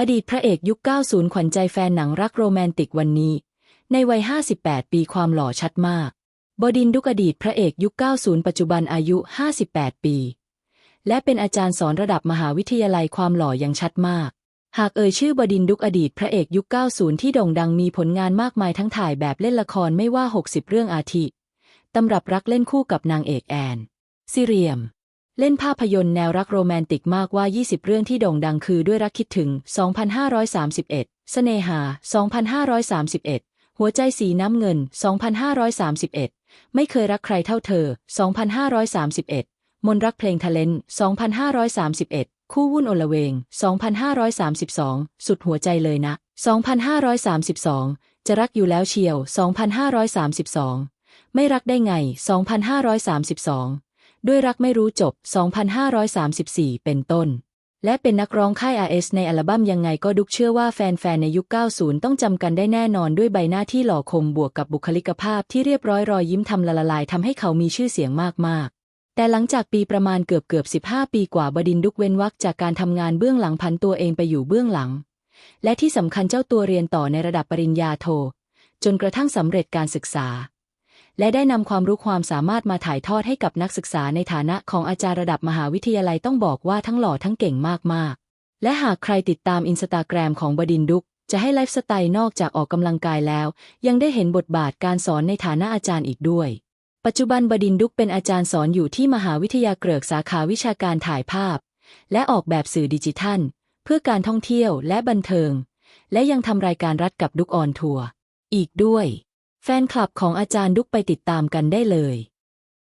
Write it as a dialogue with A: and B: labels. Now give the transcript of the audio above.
A: อดีตพระเอกยุค 90 ขวัญใจแฟนหนังรักโรแมนติกวันนี้ ในวัย 58 ปีความหล่อชัดมาก บดินดุกอดีตพระเอกยุค 90 ปัจจุบันอายุ 58 ปี และเป็นอาจารย์สอนระดับมหาวิทยาลัยความหล่อยังชัดมาก หากเอ่ยชื่อบดินดุกอดีตพระเอกยุค 90 ที่โด่งดังมีผลงานมากมายทั้งถ่ายแบบเล่นละครไม่ว่า 60 เรื่องอาทิตำรับรักเล่นคู่กับนางเอกแอน ซิเรียม เล่นภาพยนตร์แนวรักโรแมนติกมากว่า 20 เรื่องที่โด่งดังคือด้วยรักคิดถึง 2531 เสน่หา 2531 หัวใจสีน้ำเงิน 2531 ไม่เคยรักใครเท่าเธอ 2531 มนรักเพลงทะเลน2531 คู่วุ่นอลเวง 2532 สุดหัวใจเลยนะ 2532 จะรักอยู่แล้วเชียว 2532 ไม่รักได้ไง 2532 ด้วยรักไม่รู้จบ 2534 เป็นต้น และเป็นนักร้องค่าย RS ในอัลบั้มยังไงก็ดุกเชื่อว่าแฟนๆ ในยุค 90 ต้องจำกันได้แน่นอนด้วยใบหน้าที่หล่อคมบวกกับบุคลิกภาพที่เรียบร้อยรอยยิ้มทำละละลายทำให้เขามีชื่อเสียงมากๆแต่หลังจากปีประมาณเกือบเกือบ15 ปีกว่าบดินดุกเว้นวักจากการทำงานเบื้องหลังพันตัวเองไปอยู่เบื้องหลัง และที่สำคัญเจ้าตัวเรียนต่อในระดับปริญญาโท จนกระทั่งสำเร็จการศึกษา และได้นำความรู้ความสามารถมาถ่ายทอดให้กับนักศึกษาในฐานะของอาจารย์ระดับมหาวิทยาลัยต้องบอกว่าทั้งหล่อทั้งเก่งมากๆ และหากใครติดตามอินสตาแกรมของบดินดุกจะให้ไลฟ์สไตล์นอกจากออกกำลังกายแล้ว ยังได้เห็นบทบาทการสอนในฐานะอาจารย์อีกด้วย ปัจจุบันบดินดุกเป็นอาจารย์สอนอยู่ที่มหาวิทยาเกริกสาขาวิชาการถ่ายภาพ และออกแบบสื่อดิจิทัล เพื่อการท่องเที่ยวและบันเทิง และยังทำรายการรัฐกับดุกออนทัวร์อีกด้วย แฟนคลับของอาจารย์ดุกไปติดตามกันได้เลย